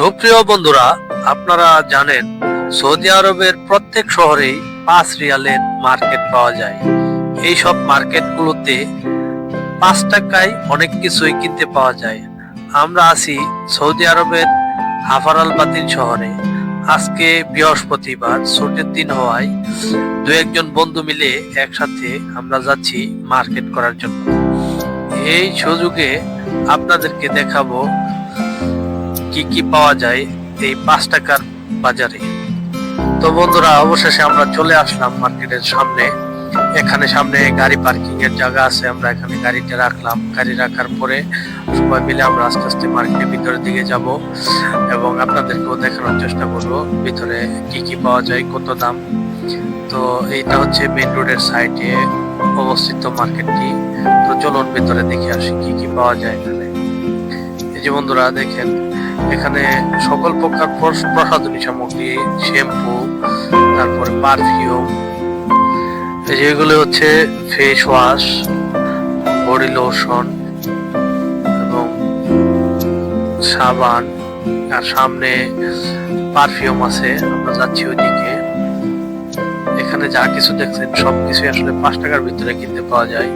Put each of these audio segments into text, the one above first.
সুপ্রিয় বন্ধুরা, আপনারা জানেন, সৌদি আরবের প্রত্যেক শহরেই পাঁচ রিয়ালের মার্কেট পাওয়া যায়। এই সব মার্কেটগুলোতে পাঁচ টাকায় অনেক কিছুই কিনতে পাওয়া যায়। আমরা আছি সৌদি আরবের হাফার আল বাতিন শহরে। আজকে বৃহস্পতিবার, ছুটির দিন হওয়ায় দু একজন বন্ধু মিলে একসাথে আমরা যাচ্ছি মার্কেট করার জন্য। এই সুযোগে আপনাদেরকে দেখাবো কি কি পাওয়া যায় এই পাঁচ টাকার বাজারে? তো বন্ধুরা, অবশেষে আমরা চলে আসলাম মার্কেটের সামনে। এখানে সামনে গাড়ি পার্কিং এর জায়গা আছে, আমরা এখানে গাড়িটা রাখলাম। গাড়ি রাখার পরে সবাই মিলে আমরা আস্তে আস্তে মার্কেটের ভিতরের দিকে যাব এবং আপনাদেরকেও দেখানোর চেষ্টা করব ভিতরে কি কি পাওয়া যায়, কত দাম। তো এইটা হচ্ছে মেইন রোডের সাইডে অবস্থিত মার্কেটটি। তো চলুন ভিতরে দেখে আসি কি কি পাওয়া যায় এখানে। এই যে বন্ধুরা, দেখেন এখানে সকল প্রকার প্রস- প্রসাধনী সামগ্রী, শ্যাম্পু, তারপরে পারফিউম, এই যে হচ্ছে ফেস ওয়াশ বডি লোশন এবং সাবান। আর সামনে পারফিউম আছে, আমরা যাচ্ছি ওইদিকে। এখানে যা কিছু দেখছেন সব সবকিছু আসলে পাঁচ টাকার ভিতরে কিনতে পাওয়া যায়।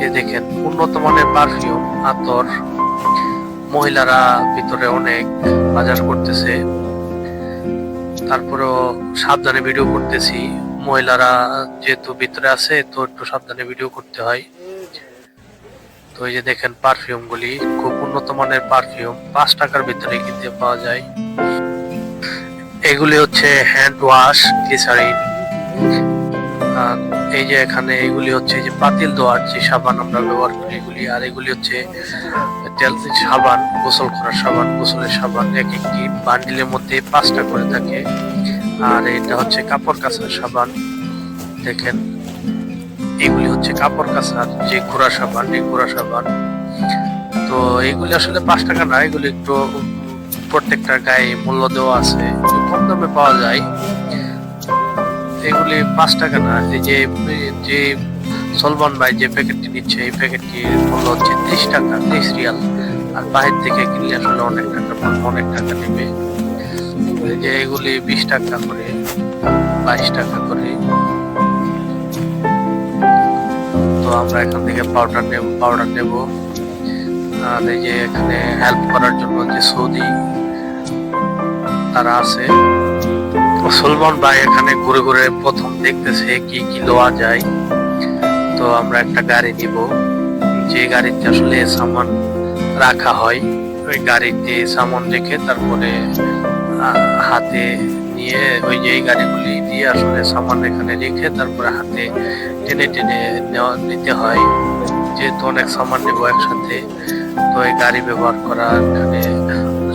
এ দেখেন, উন্নত মানের পারফিউম, আতর। মহিলারা ভিতরে অনেক বাজার করতেছে। তারপরেও সাবধানে ভিডিও করতেছি। মহিলারা যেহেতু ভিতরে আছে, তো একটু সাবধানে ভিডিও করতে হয়। তো এই যে দেখেন পারফিউম গুলি খুব উন্নত মানের পারফিউম পাঁচ টাকার ভিতরে কিনতে পাওয়া যায়। এগুলি হচ্ছে হ্যান্ড ওয়াশ গ্লিসারিন এই যে এখানে এগুলি হচ্ছে যে পাতিল দোয়ার যে সাবান আমরা ব্যবহার করি এগুলি, আর এগুলি হচ্ছে তেল সাবান, গোসল করার সাবান, গোসলের সাবান, এক একটি বান্ডিলের মধ্যে পাঁচটা করে থাকে। আর এটা হচ্ছে কাপড় কাচার সাবান, দেখেন। এগুলি হচ্ছে কাপড় কাচার, যে ঘোড়া সাবান, এই ঘোড়া সাবান। তো এগুলি আসলে পাঁচ টাকা না, এগুলি একটু প্রত্যেকটা গায়ে মূল্য দেওয়া আছে কম দামে পাওয়া যায়। এগুলি পাঁচ টাকা না যে যে সলমান ভাই যে প্যাকেটটি নিচ্ছে, এই প্যাকেটটির মূল্য হচ্ছে ত্রিশ টাকা, ত্রিশ রিয়াল। আর বাহির থেকে কিনলে আসলে অনেক টাকা অনেক টাকা নেবে। যে এগুলি বিশ টাকা করে, বাইশ টাকা করে। তো আমরা এখান থেকে পাউডার নেব পাউডার নেব। আর এই যে এখানে হেল্প করার জন্য যে সৌদি তারা আছে সলমান ভাই এখানে ঘুরে ঘুরে প্রথম দেখতেছে কি কি লওয়া যায়। তো আমরা একটা গাড়ি নিব। যে গাড়িতে আসলে সামান রাখা হয়, ওই গাড়িতে সামান রেখে তারপরে হাতে নিয়ে ওই যে গাড়িগুলি দিয়ে আসলে সামান এখানে রেখে তারপরে হাতে টেনে টেনে নিতে হয়। যেহেতু অনেক সামান নেব একসাথে, তো এই গাড়ি ব্যবহার করা এখানে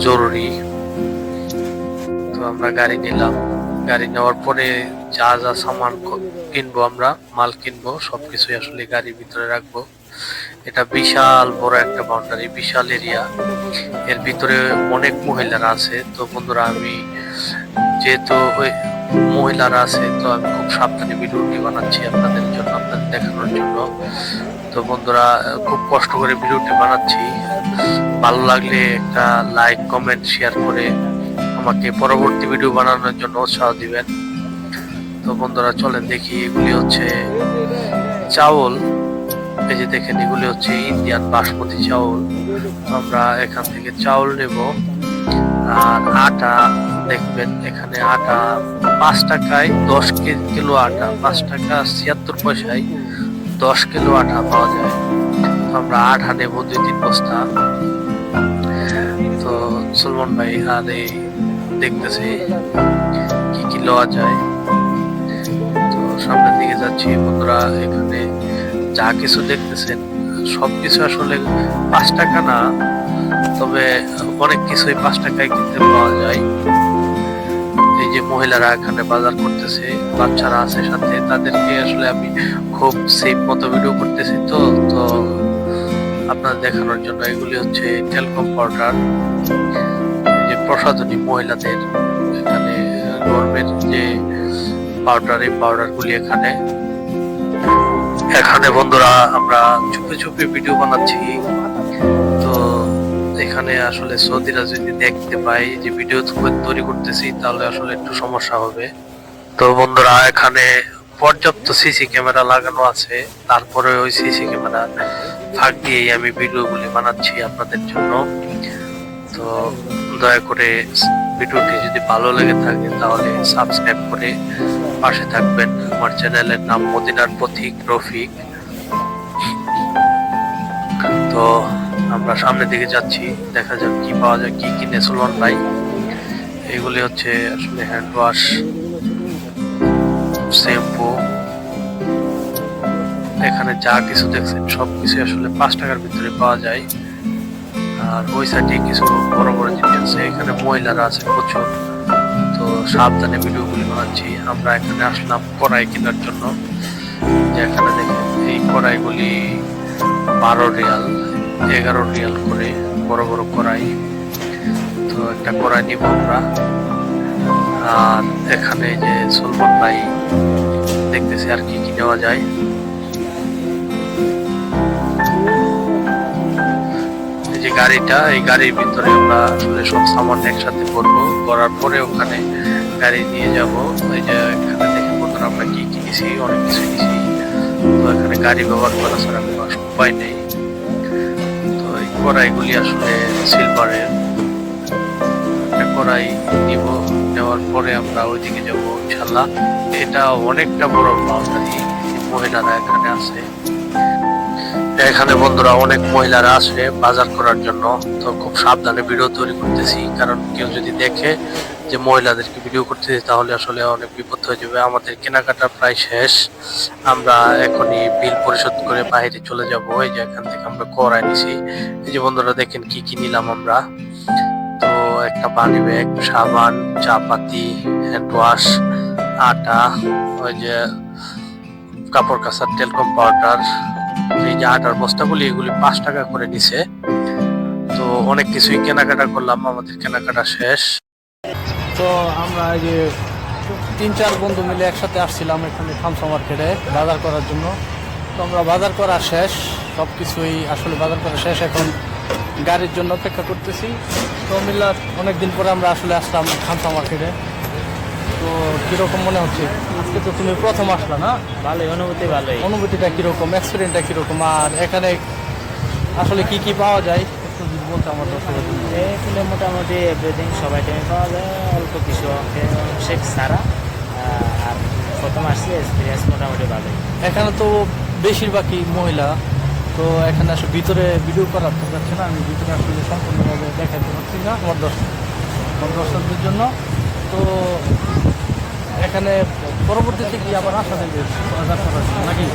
জরুরি। তো আমরা গাড়ি নিলাম। গাড়ি নেওয়ার পরে যা যা সামান কিনবো আমরা, মাল কিনবো, সবকিছুই আসলে গাড়ির ভিতরে রাখব। এটা বিশাল বড় একটা বাউন্ডারি বিশাল এরিয়া এর ভিতরে অনেক মহিলারা আছে। তো বন্ধুরা, আমি যেহেতু মহিলারা আছে, তো আমি খুব সাবধানে ভিডিওটি বানাচ্ছি আপনাদের জন্য, আপনাদের দেখানোর জন্য। তো বন্ধুরা, খুব কষ্ট করে ভিডিওটি বানাচ্ছি। ভালো লাগলে একটা লাইক কমেন্ট শেয়ার করে আমাকে পরবর্তী ভিডিও বানানোর জন্য উৎসাহ দিবেন। তো বন্ধুরা, চলেন দেখি, এগুলি হচ্ছে চাউল। এই যে দেখেন, এগুলি হচ্ছে ইন্ডিয়ান বাসমতি চাউল। আমরা এখান থেকে চাউল নেব। আর আটা দেখবেন, এখানে আটা পাঁচ টাকায় দশ কিলো আটা, পাঁচ টাকা ছিয়াত্তর পয়সায় দশ কিলো আটা পাওয়া যায়। আমরা আটা নেব দুই তিন বস্তা। তো সলমন ভাই, আর এই দেখতেছি কি কি লওয়া যায়। তো সামনের দিকে যাচ্ছি বন্ধুরা, এখানে যা কিছু দেখতেছেন, সবকিছু আসলে পাঁচ টাকা না, তবে অনেক কিছুই পাঁচ টাকায় কিনতে পাওয়া যায়। এই যে মহিলারা এখানে বাজার করতেছে, বাচ্চারা আছে সাথে, তাদেরকে আসলে আমি খুব সেফ মতো ভিডিও করতেছি তো তো আপনার দেখানোর জন্য এগুলি হচ্ছে টেলকম পাউডার প্রসাধনী মহিলাদের এখানে গরমের যে পাউডার এই পাউডার গুলি এখানে। এখানে বন্ধুরা আমরা চুপে চুপে ভিডিও বানাচ্ছি। তো এখানে আসলে সৌদিরা যদি দেখতে পাই যে ভিডিও তৈরি করতেছি, তাহলে আসলে একটু সমস্যা হবে। তো বন্ধুরা, এখানে পর্যাপ্ত সিসি ক্যামেরা লাগানো আছে। তারপরে ওই সিসি ক্যামেরা ফাঁক দিয়েই আমি ভিডিওগুলি বানাচ্ছি আপনাদের জন্য। তো দয়া করে ভিডিওটি যদি ভালো লেগে থাকে, তাহলে সাবস্ক্রাইব করে পাশে থাকবেন। আমার চ্যানেলের নাম মদিনার পথিক রফিক। তো আমরা সামনের দিকে যাচ্ছি, দেখা যাক কি পাওয়া যায়, কি কিনে সুলমান ভাই এগুলি হচ্ছে আসলে হ্যান্ড ওয়াশ শ্যাম্পু এখানে যা কিছু দেখছেন সব কিছু আসলে পাঁচ টাকার ভিতরে পাওয়া যায়। আর ওই সাইডে কিছু বড় বড় জিনিস আছে, এখানে মহিলারা আছে প্রচুর। তো সাবধানে ভিডিওগুলি বানাচ্ছি। আমরা এখানে আসলাম কড়াই কেনার জন্য। এখানে দেখেন, এই কড়াইগুলি বারো রিয়াল, এগারো রিয়াল করে বড় বড় কড়াই। তো একটা কড়াই নিব আমরা। আর এখানে যে সলমান ভাই দেখতেছি আর কি কি নেওয়া যায়। গাড়িটা, এই গাড়ির ভিতরে আমরা আসলে সব সামান একসাথে করব। করার পরে ওখানে গাড়ি নিয়ে যাব। ওই যে এখানে দেখে বন্ধুরা আমরা কি কি নিছি, অনেক কিছু নিছি। তো এখানে গাড়ি ব্যবহার করা ছাড়া কোনো উপায় নেই। তো এই কড়াইগুলি আসলে সিলভারের একটা কড়াই নিব, নেওয়ার পরে আমরা ওইদিকে যাব ইনশাল্লাহ এটা অনেকটা বড় বাউন্ডারি মহিলারা এখানে আছে। এখানে বন্ধুরা অনেক মহিলারা আসে বাজার করার জন্য। তো খুব সাবধানে ভিডিও তৈরি করতেছি, কারণ কেউ যদি দেখে যে মহিলাদেরকে ভিডিও করতেছি তাহলে আসলে অনেক বিপদ হয়ে যাবে। আমাদের কেনাকাটা প্রায় শেষ। আমরা এখনই বিল পরিশোধ করে বাইরে চলে যাব। এই যে এখান থেকে আমরা করাই নিছি এই যে বন্ধুরা, দেখেন কি কি নিলাম আমরা। তো একটা পানি ব্যাগ, সাবান চা পাতি হ্যান্ড ওয়াশ আটা, ওই যে কাপড় কাচার টেলকম পাউডার এই যে আটার বস্তাগুলি এগুলি পাঁচ টাকা করে নিছে। তো অনেক কিছুই কেনাকাটা করলাম, আমাদের কেনাকাটা শেষ। তো আমরা এই যে তিন চার বন্ধু মিলে একসাথে আসছিলাম এখানে খামসা মার্কেটে বাজার করার জন্য। তো আমরা বাজার করা শেষ সব কিছুই আসলে বাজার করা শেষ। এখন গাড়ির জন্য অপেক্ষা করতেছি। তো মিল্লা অনেকদিন পরে আমরা আসলে আসলাম খামসা মার্কেটে। তো কীরকম মনে হচ্ছে? আজকে তো তুমি প্রথম আসলা না? ভালোই অনুভূতি ভালোই। অনুভূতিটা কীরকম? এক্সপিরিয়েন্সটা কীরকম? আর এখানে আসলে কি কি পাওয়া যায়? একটু যদি বলতে আমার দর্শকের জন্য। এখানে মোটামুটি এভরিথিং সব আইটেমে পাওয়া যায়। অল্প কিছু শেখ সারা আর প্রথম আসছি এক্সপিরিয়েন্স মোটামুটি ভালোই। এখানে তো বেশিরভাগই মহিলা তো এখানে আসলে ভিতরে ভিডিও করার তো যাচ্ছে না। আমি ভিতরে আসলে সম্পূর্ণভাবে দেখাতে পারছি না আমার দর্শক আমার দর্শকদের জন্য। তো এখানে পরবর্তীতে কি আবার আসা দেবে নাকি?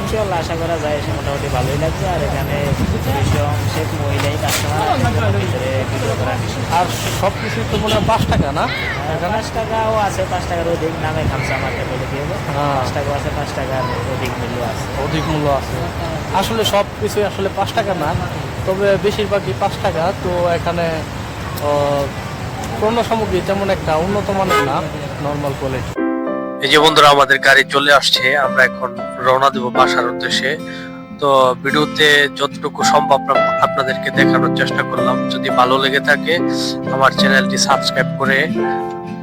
ইনশাল্লাহ আশা করা যায় এসে মোটামুটি ভালোই লাগছে। আর এখানে শেখ মহিলাই কাস্টমার ভিতরে ভিডিও করা আর সব কিছু তো মনে হয় পাঁচ টাকা না? পাঁচ টাকাও আছে পাঁচ টাকার অধিক নামে খামসা মার্কেট বলে দিয়ে হ্যাঁ। পাঁচ টাকাও আছে পাঁচ টাকার অধিক মূল্য আছে। অধিক মূল্য আছে। আসলে সব কিছুই আসলে পাঁচ টাকা না তবে বেশিরভাগই পাঁচ টাকা। তো এখানে পণ্য সামগ্রী তেমন একটা উন্নত মানের না নর্মাল কোয়ালিটি এই যে বন্ধুরা, আমাদের গাড়ি চলে আসছে। আমরা এখন রওনা দেব বাসার উদ্দেশ্যে। তো ভিডিওতে যতটুকু সম্ভব আপনাদেরকে দেখানোর চেষ্টা করলাম। যদি ভালো লেগে থাকে, আমার চ্যানেলটি সাবস্ক্রাইব করে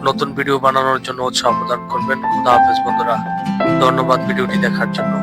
নতুন ভিডিও বানানোর জন্য উৎসাহ প্রদান করবেন। খুদা হাফেজ বন্ধুরা। ধন্যবাদ ভিডিওটি দেখার জন্য।